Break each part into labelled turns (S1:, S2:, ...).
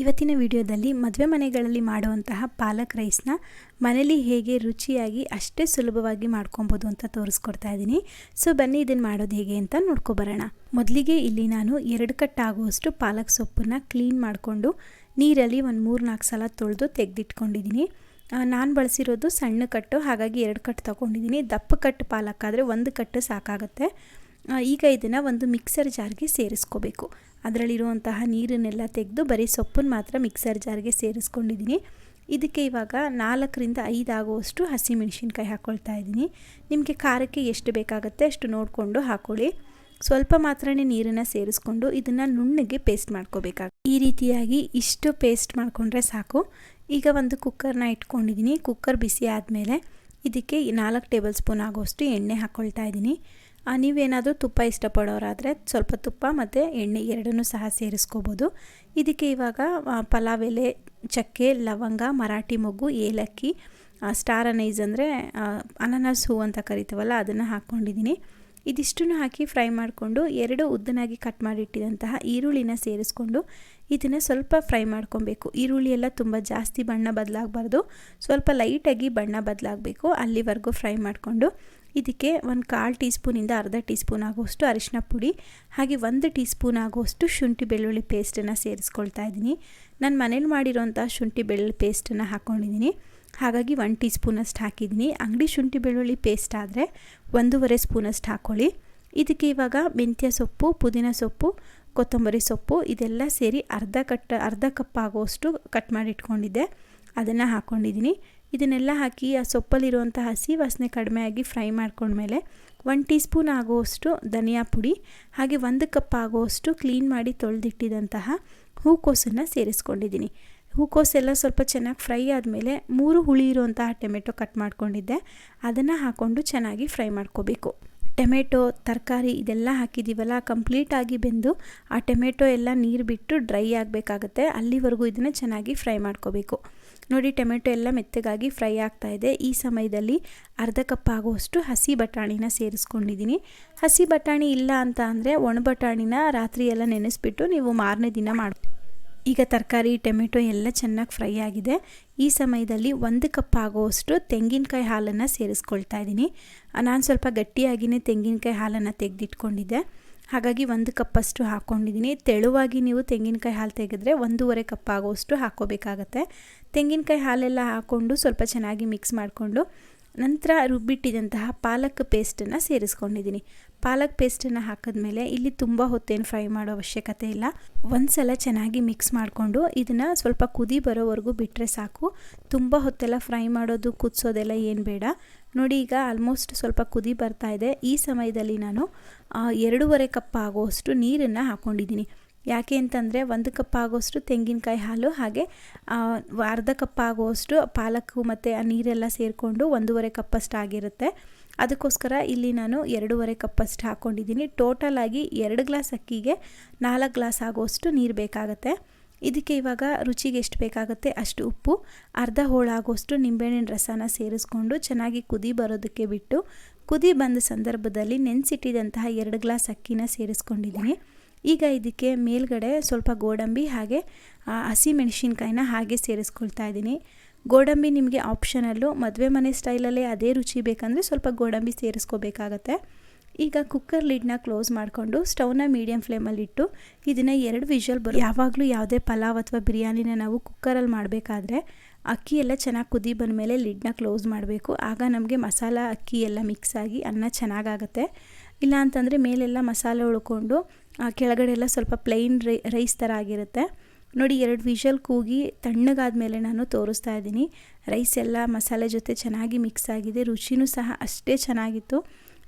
S1: ಇವತ್ತಿನ ವಿಡಿಯೋದಲ್ಲಿ ಮದುವೆ ಮನೆಗಳಲ್ಲಿ ಮಾಡುವಂತಹ ಪಾಲಕ್ ರೈಸ್ನ ಮನೇಲಿ ಹೇಗೆ ರುಚಿಯಾಗಿ ಅಷ್ಟೇ ಸುಲಭವಾಗಿ ಮಾಡ್ಕೊಬೋದು ಅಂತ ತೋರಿಸ್ಕೊಡ್ತಾ ಇದ್ದೀನಿ. ಸೊ ಬನ್ನಿ ಇದನ್ನು ಮಾಡೋದು ಹೇಗೆ ಅಂತ ನೋಡ್ಕೊಬರೋಣ ಮೊದಲಿಗೆ ಇಲ್ಲಿ ನಾನು ಎರಡು ಕಟ್ಟಾಗುವಷ್ಟು ಪಾಲಕ್ ಸೊಪ್ಪನ್ನು ಕ್ಲೀನ್ ಮಾಡಿಕೊಂಡು ನೀರಲ್ಲಿ ಒಂದು ಮೂರು ನಾಲ್ಕು ಸಲ ತೊಳೆದು ತೆಗೆದಿಟ್ಕೊಂಡಿದ್ದೀನಿ. ನಾನು ಬಳಸಿರೋದು ಸಣ್ಣ ಕಟ್ಟು, ಹಾಗಾಗಿ ಎರಡು ಕಟ್ಟು ತೊಗೊಂಡಿದ್ದೀನಿ. ದಪ್ಪ ಕಟ್ಟು ಪಾಲಕ್ ಆದರೆ ಒಂದು ಕಟ್ಟು ಸಾಕಾಗುತ್ತೆ. ಈಗ ಇದನ್ನು ಒಂದು ಮಿಕ್ಸರ್ ಜಾರ್ಗೆ ಸೇರಿಸ್ಕೋಬೇಕು. ಅದರಲ್ಲಿರುವಂತಹ ನೀರನ್ನೆಲ್ಲ ತೆಗೆದು ಬರೀ ಸೊಪ್ಪನ್ನು ಮಾತ್ರ ಮಿಕ್ಸರ್ ಜಾರ್ಗೆ ಸೇರಿಸ್ಕೊಂಡಿದ್ದೀನಿ. ಇದಕ್ಕೆ ಇವಾಗ ನಾಲ್ಕರಿಂದ ಐದು ಆಗುವಷ್ಟು ಹಸಿಮೆಣಸಿನ್ಕಾಯಿ ಹಾಕ್ಕೊಳ್ತಾ ಇದ್ದೀನಿ. ನಿಮಗೆ ಖಾರಕ್ಕೆ ಎಷ್ಟು ಬೇಕಾಗುತ್ತೆ ಅಷ್ಟು ನೋಡಿಕೊಂಡು ಹಾಕ್ಕೊಳ್ಳಿ ಸ್ವಲ್ಪ ಮಾತ್ರನೇ ನೀರನ್ನು ಸೇರಿಸ್ಕೊಂಡು ಇದನ್ನು ನುಣ್ಣಗೆ ಪೇಸ್ಟ್ ಮಾಡ್ಕೋಬೇಕಾಗ ಈ ರೀತಿಯಾಗಿ ಇಷ್ಟು ಪೇಸ್ಟ್ ಮಾಡಿಕೊಂಡ್ರೆ ಸಾಕು. ಈಗ ಒಂದು ಕುಕ್ಕರ್ನ ಇಟ್ಕೊಂಡಿದ್ದೀನಿ. ಕುಕ್ಕರ್ ಬಿಸಿ ಆದಮೇಲೆ ಇದಕ್ಕೆ ನಾಲ್ಕು ಟೇಬಲ್ ಸ್ಪೂನ್ ಆಗೋಷ್ಟು ಎಣ್ಣೆ ಹಾಕ್ಕೊಳ್ತಾ ಇದ್ದೀನಿ. ನೀವೇನಾದರೂ ತುಪ್ಪ ಇಷ್ಟಪಡೋರಾದರೆ ಸ್ವಲ್ಪ ತುಪ್ಪ ಮತ್ತು ಎಣ್ಣೆ ಎರಡನ್ನೂ ಸಹ ಸೇರಿಸ್ಕೋಬೋದು. ಇದಕ್ಕೆ ಇವಾಗ ಪಲಾವ್ ಎಲೆ, ಚಕ್ಕೆ, ಲವಂಗ, ಮರಾಠಿ ಮೊಗ್ಗು, ಏಲಕ್ಕಿ ಸ್ಟಾರ್ ಅನೈಸ್ ಅಂದರೆ ಅನಾನಸ್ ಹೂ ಅಂತ ಕರಿತೀವಲ್ಲ, ಅದನ್ನು ಹಾಕ್ಕೊಂಡಿದ್ದೀನಿ ಇದಿಷ್ಟನ್ನು ಹಾಕಿ ಫ್ರೈ ಮಾಡಿಕೊಂಡು ಎರಡು ಉದ್ದನಾಗಿ ಕಟ್ ಮಾಡಿಟ್ಟಿದಂತಹ ಈರುಳ್ಳಿನ ಸೇರಿಸ್ಕೊಂಡು ಇದನ್ನು ಸ್ವಲ್ಪ ಫ್ರೈ ಮಾಡ್ಕೊಬೇಕು. ಈರುಳ್ಳಿ ಎಲ್ಲ ತುಂಬ ಜಾಸ್ತಿ ಬಣ್ಣ ಬದಲಾಗಬಾರ್ದು. ಸ್ವಲ್ಪ ಲೈಟಾಗಿ ಬಣ್ಣ ಬದಲಾಗಬೇಕು. ಅಲ್ಲಿವರೆಗೂ ಫ್ರೈ ಮಾಡಿಕೊಂಡು ಇದಕ್ಕೆ ಒಂದು ಕಾಲು ಟೀ ಸ್ಪೂನಿಂದ ಅರ್ಧ ಟೀ ಸ್ಪೂನ್ ಆಗುವಷ್ಟು ಅರಿಶಿನ ಪುಡಿ, ಹಾಗೆ ಒಂದು ಟೀ ಸ್ಪೂನ್ ಆಗುವಷ್ಟು ಶುಂಠಿ ಬೆಳ್ಳುಳ್ಳಿ ಪೇಸ್ಟನ್ನು ಸೇರಿಸ್ಕೊಳ್ತಾ ಇದ್ದೀನಿ. ನಾನು ಮನೇಲಿ ಮಾಡಿರೋಂಥ ಶುಂಠಿ ಬೆಳ್ಳುಳ್ಳಿ ಪೇಸ್ಟನ್ನು ಹಾಕ್ಕೊಂಡಿದ್ದೀನಿ ಹಾಗಾಗಿ ಒನ್ ಟೀ ಸ್ಪೂನಷ್ಟು ಹಾಕಿದ್ದೀನಿ ಅಂಗಡಿ ಶುಂಠಿ ಬೆಳ್ಳುಳ್ಳಿ ಪೇಸ್ಟ್ ಆದರೆ ಒಂದೂವರೆ ಸ್ಪೂನಷ್ಟು ಹಾಕ್ಕೊಳ್ಳಿ ಇದಕ್ಕೆ ಇವಾಗ ಮೆಂತ್ಯ ಸೊಪ್ಪು, ಪುದೀನ ಸೊಪ್ಪು, ಕೊತ್ತಂಬರಿ ಸೊಪ್ಪು ಇದೆಲ್ಲ ಸೇರಿ ಅರ್ಧ ಕಟ್ ಅರ್ಧ ಕಪ್ ಆಗೋಷ್ಟು ಕಟ್ ಮಾಡಿ ಇಟ್ಕೊಂಡಿದ್ದೆ. ಅದನ್ನು ಹಾಕ್ಕೊಂಡಿದ್ದೀನಿ ಇದನ್ನೆಲ್ಲ ಹಾಕಿ ಆ ಸೊಪ್ಪಲ್ಲಿರುವಂಥ ಹಸಿ ವಾಸನೆ ಕಡಿಮೆ ಆಗಿ ಫ್ರೈ ಮಾಡ್ಕೊಂಡ್ಮೇಲೆ ಒನ್ ಟೀ ಸ್ಪೂನ್ ಆಗುವಷ್ಟು ಧನಿಯಾ ಪುಡಿ, ಹಾಗೆ ಒಂದು ಕಪ್ ಆಗುವಷ್ಟು ಕ್ಲೀನ್ ಮಾಡಿ ತೊಳೆದಿಟ್ಟಿದಂತಹ ಹೂಕೋಸನ್ನು ಸೇರಿಸ್ಕೊಂಡಿದ್ದೀನಿ ಹೂಕೋಸೆಲ್ಲ ಸ್ವಲ್ಪ ಚೆನ್ನಾಗಿ ಫ್ರೈ ಆದಮೇಲೆ ಮೂರು ಹುಳಿ ಇರುವಂತಹ ಟೊಮೆಟೊ ಕಟ್ ಮಾಡ್ಕೊಂಡಿದ್ದೆ. ಅದನ್ನು ಹಾಕ್ಕೊಂಡು ಚೆನ್ನಾಗಿ ಫ್ರೈ ಮಾಡ್ಕೋಬೇಕು. ಟೊಮೆಟೊ, ತರಕಾರಿ ಇದೆಲ್ಲ ಹಾಕಿದ್ದೀವಲ್ಲ ಕಂಪ್ಲೀಟಾಗಿ ಬೆಂದು ಆ ಟೊಮೆಟೊ ಎಲ್ಲ ನೀರು ಬಿಟ್ಟು ಡ್ರೈ ಆಗಬೇಕಾಗತ್ತೆ. ಅಲ್ಲಿವರೆಗೂ ಇದನ್ನು ಚೆನ್ನಾಗಿ ಫ್ರೈ ಮಾಡ್ಕೋಬೇಕು. ನೋಡಿ, ಟೊಮೆಟೊ ಎಲ್ಲ ಮೆತ್ತಗಾಗಿ ಫ್ರೈ ಆಗ್ತಾ ಇದೆ. ಈ ಸಮಯದಲ್ಲಿ ಅರ್ಧ ಕಪ್ ಆಗುವಷ್ಟು ಹಸಿ ಬಟಾಣಿನ ಸೇರಿಸ್ಕೊಂಡಿದ್ದೀನಿ ಹಸಿ ಬಟಾಣಿ ಇಲ್ಲ ಅಂತ ಅಂದರೆ ಒಣ ಬಟಾಣಿನ ರಾತ್ರಿ ಎಲ್ಲ ನೆನೆಸ್ಬಿಟ್ಟು ನೀವು ಮಾರನೇ ದಿನ ಮಾಡಿ ಈಗ ತರಕಾರಿ, ಟೊಮೆಟೊ ಎಲ್ಲ ಚೆನ್ನಾಗಿ ಫ್ರೈ ಆಗಿದೆ. ಈ ಸಮಯದಲ್ಲಿ ಒಂದು ಕಪ್ ಆಗುವಷ್ಟು ತೆಂಗಿನಕಾಯಿ ಹಾಲನ್ನು ಸೇರಿಸ್ಕೊಳ್ತಾ ಇದ್ದೀನಿ. ನಾನು ಸ್ವಲ್ಪ ಗಟ್ಟಿಯಾಗಿಯೇ ತೆಂಗಿನಕಾಯಿ ಹಾಲನ್ನು ತೆಗೆದಿಟ್ಕೊಂಡಿದ್ದೆ. ಹಾಗಾಗಿ ಒಂದು ಕಪ್ಪಷ್ಟು ಹಾಕ್ಕೊಂಡಿದ್ದೀನಿ ತೆಳುವಾಗಿ ನೀವು ತೆಂಗಿನಕಾಯಿ ಹಾಲು ತೆಗೆದ್ರೆ ಒಂದೂವರೆ ಕಪ್ ಆಗುವಷ್ಟು ಹಾಕ್ಕೋಬೇಕಾಗತ್ತೆ. ತೆಂಗಿನಕಾಯಿ ಹಾಲೆಲ್ಲ ಹಾಕ್ಕೊಂಡು ಸ್ವಲ್ಪ ಚೆನ್ನಾಗಿ ಮಿಕ್ಸ್ ಮಾಡಿಕೊಂಡು ನಂತರ ರುಬ್ಬಿಟ್ಟಿದಂತಹ ಪಾಲಕ್ ಪೇಸ್ಟನ್ನು ಸೇರಿಸ್ಕೊಂಡಿದ್ದೀನಿ. ಪಾಲಕ್ ಪೇಸ್ಟನ್ನು ಹಾಕಿದ್ಮೇಲೆ ಇಲ್ಲಿ ತುಂಬ ಹೊತ್ತೇನು ಫ್ರೈ ಮಾಡೋ ಅವಶ್ಯಕತೆ ಇಲ್ಲ. ಒಂದು ಸಲ ಚೆನ್ನಾಗಿ ಮಿಕ್ಸ್ ಮಾಡಿಕೊಂಡು ಇದನ್ನು ಸ್ವಲ್ಪ ಕುದಿ ಬರೋವರೆಗೂ ಬಿಟ್ಟರೆ ಸಾಕು. ತುಂಬ ಹೊತ್ತೆಲ್ಲ ಫ್ರೈ ಮಾಡೋದು, ಕುದಿಸೋದೆಲ್ಲ ಏನು ಬೇಡ. ನೋಡಿ, ಈಗ ಆಲ್ಮೋಸ್ಟ್ ಸ್ವಲ್ಪ ಕುದಿ ಬರ್ತಾ ಇದೆ. ಈ ಸಮಯದಲ್ಲಿ ನಾನು ಎರಡೂವರೆ ಕಪ್ ಆಗುವಷ್ಟು ನೀರನ್ನು ಹಾಕ್ಕೊಂಡಿದ್ದೀನಿ ಯಾಕೆ ಅಂತಂದರೆ ಒಂದು ಕಪ್ ಆಗೋಷ್ಟು ತೆಂಗಿನಕಾಯಿ ಹಾಲು ಹಾಗೆ ಅರ್ಧ ಕಪ್ ಆಗುವಷ್ಟು ಪಾಲಕ್ಕು ಮತ್ತು ಆ ನೀರೆಲ್ಲ ಸೇರಿಕೊಂಡು ಒಂದೂವರೆ ಕಪ್ಪಷ್ಟು ಆಗಿರುತ್ತೆ. ಅದಕ್ಕೋಸ್ಕರ ಇಲ್ಲಿ ನಾನು ಎರಡೂವರೆ ಕಪ್ಪಷ್ಟು ಹಾಕ್ಕೊಂಡಿದ್ದೀನಿ ಟೋಟಲ್ ಆಗಿ ಎರಡು ಗ್ಲಾಸ್ ಅಕ್ಕಿಗೆ ನಾಲ್ಕು ಗ್ಲಾಸ್ ಆಗೋಷ್ಟು ನೀರು ಬೇಕಾಗುತ್ತೆ. ಇದಕ್ಕೆ ಇವಾಗ ರುಚಿಗೆ ಎಷ್ಟು ಬೇಕಾಗುತ್ತೆ ಅಷ್ಟು ಉಪ್ಪು, ಅರ್ಧ ಹೋಳಾಗುವಷ್ಟು ನಿಂಬೆಹಣ್ಣಿನ ರಸನ ಸೇರಿಸ್ಕೊಂಡು ಚೆನ್ನಾಗಿ ಕುದಿ ಬರೋದಕ್ಕೆ ಬಿಟ್ಟು, ಕುದಿ ಬಂದ ಸಂದರ್ಭದಲ್ಲಿ ನೆನೆಸಿಟ್ಟಿದಂತಹ ಎರಡು ಗ್ಲಾಸ್ ಅಕ್ಕಿನ ಸೇರಿಸ್ಕೊಂಡಿದ್ದೀನಿ. ಈಗ ಇದಕ್ಕೆ ಮೇಲ್ಗಡೆ ಸ್ವಲ್ಪ ಗೋಡಂಬಿ ಹಾಗೆ ಹಸಿ ಮೆಣಸಿನ್ಕಾಯಿನ ಹಾಗೆ ಸೇರಿಸ್ಕೊಳ್ತಾ ಇದ್ದೀನಿ. ಗೋಡಂಬಿ ನಿಮಗೆ ಆಪ್ಷನಲ್ಲು, ಮದುವೆ ಮನೆ ಸ್ಟೈಲಲ್ಲೇ ಅದೇ ರುಚಿ ಬೇಕಂದರೆ ಸ್ವಲ್ಪ ಗೋಡಂಬಿ ಸೇರಿಸ್ಕೋಬೇಕಾಗತ್ತೆ. ಈಗ ಕುಕ್ಕರ್ ಲಿಡ್ನ ಕ್ಲೋಸ್ ಮಾಡಿಕೊಂಡು ಸ್ಟವ್ನ ಮೀಡಿಯಂ ಫ್ಲೇಮಲ್ಲಿ ಇಟ್ಟು ಇದನ್ನು ಎರಡು ವಿಷಲ್ ಬರೋ ಯಾವಾಗಲೂ ಯಾವುದೇ ಪಲಾವ್ ಅಥವಾ ಬಿರಿಯಾನಿನ ನಾವು ಕುಕ್ಕರಲ್ಲಿ ಮಾಡಬೇಕಾದ್ರೆ ಅಕ್ಕಿ ಎಲ್ಲ ಚೆನ್ನಾಗಿ ಕುದಿ ಬಂದಮೇಲೆ ಲಿಡ್ನ ಕ್ಲೋಸ್ ಮಾಡಬೇಕು. ಆಗ ನಮಗೆ ಮಸಾಲ, ಅಕ್ಕಿ ಎಲ್ಲ ಮಿಕ್ಸ್ ಆಗಿ ಅನ್ನ ಚೆನ್ನಾಗಾಗತ್ತೆ. ಇಲ್ಲ ಅಂತಂದರೆ ಮೇಲೆಲ್ಲ ಮಸಾಲೆ ಉಳ್ಕೊಂಡು ಕೆಳಗಡೆ ಎಲ್ಲ ಸ್ವಲ್ಪ ಪ್ಲೈನ್ ರೈ ರೈಸ್ ಥರ ಆಗಿರುತ್ತೆ. ನೋಡಿ ಎರಡು ವಿಷಲ್ ಕೂಗಿ ತಣ್ಣಗಾದ ಮೇಲೆ ನಾನು ತೋರಿಸ್ತಾ ಇದ್ದೀನಿ. ರೈಸ್ ಎಲ್ಲ ಮಸಾಲೆ ಜೊತೆ ಚೆನ್ನಾಗಿ ಮಿಕ್ಸ್ ಆಗಿದೆ. ರುಚಿನೂ ಸಹ ಅಷ್ಟೇ ಚೆನ್ನಾಗಿತ್ತು.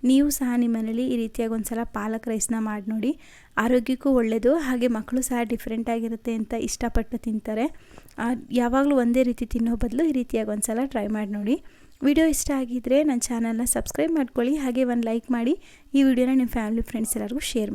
S1: ನೀವು ಸಹ ನಿಮ್ಮ ಮನೇಲಿ ಈ ರೀತಿಯಾಗಿ ಒಂದು ಸಲ ಪಾಲಕ್ ರೈಸ್ನ ಮಾಡಿ ನೋಡಿ. ಆರೋಗ್ಯಕ್ಕೂ ಒಳ್ಳೆಯದು ಹಾಗೆ ಮಕ್ಕಳು ಸಹ ಡಿಫ್ರೆಂಟ್ ಆಗಿರುತ್ತೆ ಅಂತ ಇಷ್ಟಪಟ್ಟು ತಿಂತಾರೆ. ಯಾವಾಗಲೂ ಒಂದೇ ರೀತಿ ತಿನ್ನೋ ಬದಲು ಈ ರೀತಿಯಾಗಿ ಒಂದು ಸಲ ಟ್ರೈ ಮಾಡಿ ನೋಡಿ. ವಿಡಿಯೋ ಇಷ್ಟ ಆಗಿದ್ದರೆ ನನ್ನ ಚಾನಲ್ನ ಸಬ್ಸ್ಕ್ರೈಬ್ ಮಾಡ್ಕೊಳ್ಳಿ, ಹಾಗೆ ಒಂದು ಲೈಕ್ ಮಾಡಿ. ಈ ವಿಡಿಯೋನ ನಿಮ್ಮ ಫ್ಯಾಮಿಲಿ ಫ್ರೆಂಡ್ಸ್ ಎಲ್ಲರಿಗೂ ಶೇರ್